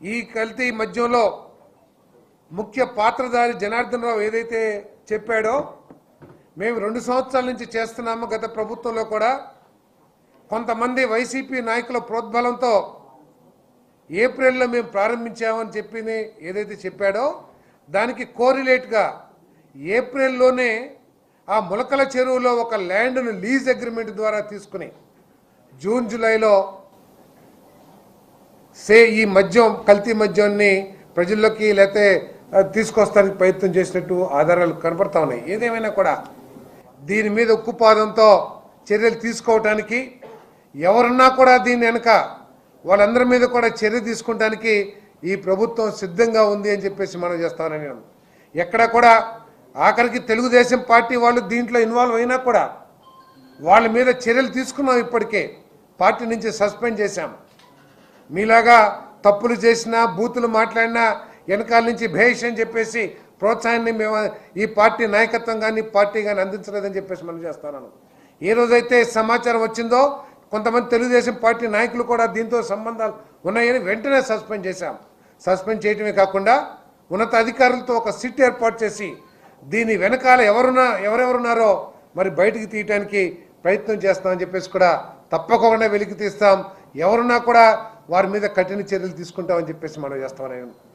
ఈ కల్తీ మధ్యంలో ముఖ్య పాత్రధారి జనార్దన్ రావు ఏదైతే చెప్పాడో మేము రెండు సంవత్సరాల నుంచి చేస్తున్నాము గత ప్రభుత్వంలో కూడా. కొంతమంది వైసీపీ నాయకుల ప్రోద్బలంతో ఏప్రిల్లో మేము ప్రారంభించామని చెప్పింది ఏదైతే చెప్పాడో దానికి కోరిలేట్గా ఏప్రిల్లోనే ఆ ములకల చెరువులో ఒక ల్యాండ్ను లీజ్ అగ్రిమెంట్ ద్వారా తీసుకుని జూన్ జూలైలో సే ఈ మద్యం కల్తీ మద్యాన్ని ప్రజల్లోకి లేకపోతే తీసుకొస్తానికి ప్రయత్నం చేసినట్టు ఆధారాలు కనపడతా ఉన్నాయి. ఏదేమైనా కూడా దీని మీద ఉక్కుపాదంతో చర్యలు తీసుకోవటానికి ఎవరున్నా కూడా దీని వెనక వాళ్ళందరి మీద కూడా చర్య తీసుకోవటానికి ఈ ప్రభుత్వం సిద్ధంగా ఉంది అని చెప్పేసి మనం చేస్తామని నేను ఎక్కడ కూడా ఆఖరికి తెలుగుదేశం పార్టీ వాళ్ళు దీంట్లో ఇన్వాల్వ్ అయినా కూడా వాళ్ళ మీద చర్యలు తీసుకున్నాం ఇప్పటికే. పార్టీ నుంచి సస్పెండ్ చేశాం. మీలాగా తప్పులు చేసినా బూతులు మాట్లాడినా వెనకాల నుంచి భేష్ అని చెప్పేసి ప్రోత్సాహాన్ని మేము ఈ పార్టీ నాయకత్వం కానీ పార్టీ కానీ అందించలేదని చెప్పేసి మనం చేస్తున్నాను ఏ రోజైతే సమాచారం వచ్చిందో కొంతమంది తెలుగుదేశం పార్టీ నాయకులు కూడా దీంతో సంబంధాలు ఉన్నాయని వెంటనే సస్పెండ్ చేశాం. సస్పెండ్ చేయటమే కాకుండా ఉన్నత అధికారులతో ఒక సిట్ ఏర్పాటు చేసి దీని వెనకాల ఎవరున్నా ఎవరెవరున్నారో మరి బయటికి తీయటానికి ప్రయత్నం చేస్తామని చెప్పేసి కూడా తప్పకుండా వెలికి తీస్తాం. ఎవరున్నా కూడా వారి మీద కఠిన చర్యలు తీసుకుంటామని చెప్పేసి మనం చేస్తామని